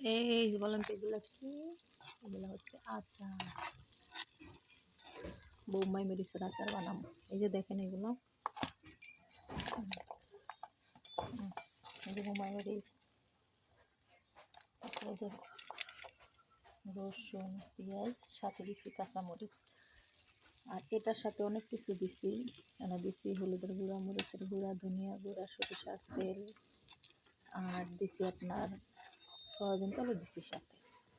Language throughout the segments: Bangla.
এই বলেন তো এগুলো কি? এগুলো হচ্ছে আচার। বোম্বাই মরিচের আচার বানাবো। এই যে দেখেন এগুলো। এই যে বোম্বাই মরিচ। রসুন, পেঁয়াজ, সাথে দিচ্ছি কাঁচামরিচ। আর এটার সাথে অনেক কিছু দিছি। এনে দিছি হলুদের গুঁড়া, মরিচের গুঁড়া, ধনিয়া গুঁড়া, সরিষার তেল। আর দিছি আপনার সয়াবিন তেলও দিছি সাথে।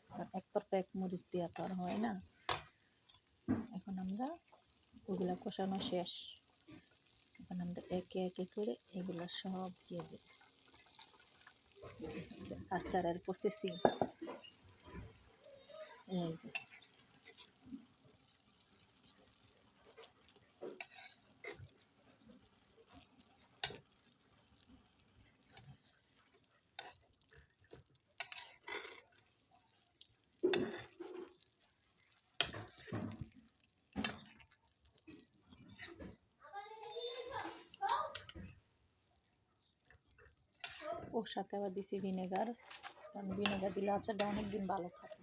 কারণ এক তরকা এক মরিচ দেওয়া তো আর হয় না। এখন আমরা ওগুলা কষানো শেষ। এখন আমরা একে একে করে এগুলো সব দিয়ে দেব। আচারের প্রসেসিং এই যে। ওর সাথে আবার দিছি ভিনেগার। কারণ ভিনেগার দিলে আচারটা অনেক দিন ভালো থাকে।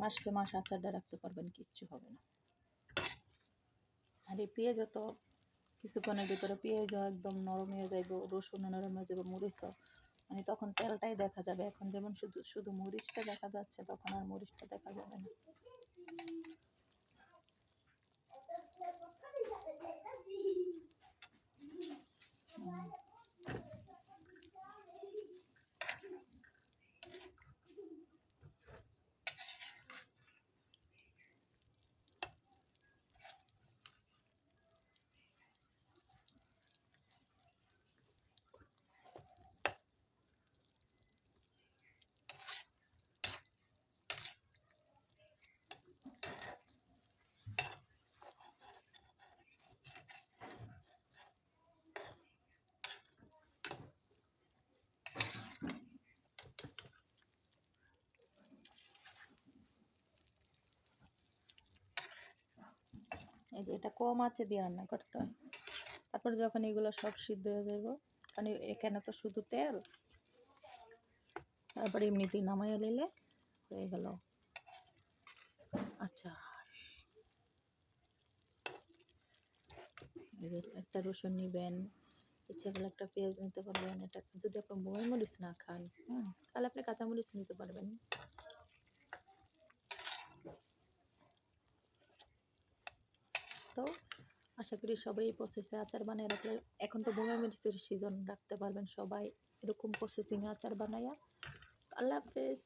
মাসকে মাস আচারটা রাখতে পারবেন, কিচ্ছু হবে না। আর এই পেঁয়াজও তো কিছুক্ষণের ভিতরে পেঁয়াজও একদম নরম হয়ে যাইব রসুন নরম হয়ে যাবে মরিচও। মানে তখন তেলটাই দেখা যাবে। এখন যেমন শুধু শুধু মরিচটা দেখা যাচ্ছে, তখন আর মরিচটা দেখা যাবে না। এই যে এটা কম আছে দিয়ে রান্না করতে হয়। তারপর যখন এগুলো সব সিদ্ধ হয়ে যাব কারণ এখানে তো শুধু তেল, তারপরে এমনিতেই নামাইয়া নিলে হয়ে গেল। আচ্ছা একটা রসুন নেবেন, ইচ্ছে করলে একটা পেঁয়াজ নিতে পারবেন, এটা যদি আপনার বই মরিচ না খান, হুম, তাহলে আপনি কাঁচামরিচ নিতে পারবেন। তো আশা করি সবাই এই প্রসেসে আচার বানিয়ে রাখলে, এখন তো বোমা মরিচের সিজন রাখতে পারবেন সবাই এরকম প্রসেসিং আচার বানাইয়া আল্লাহ হাফেজ।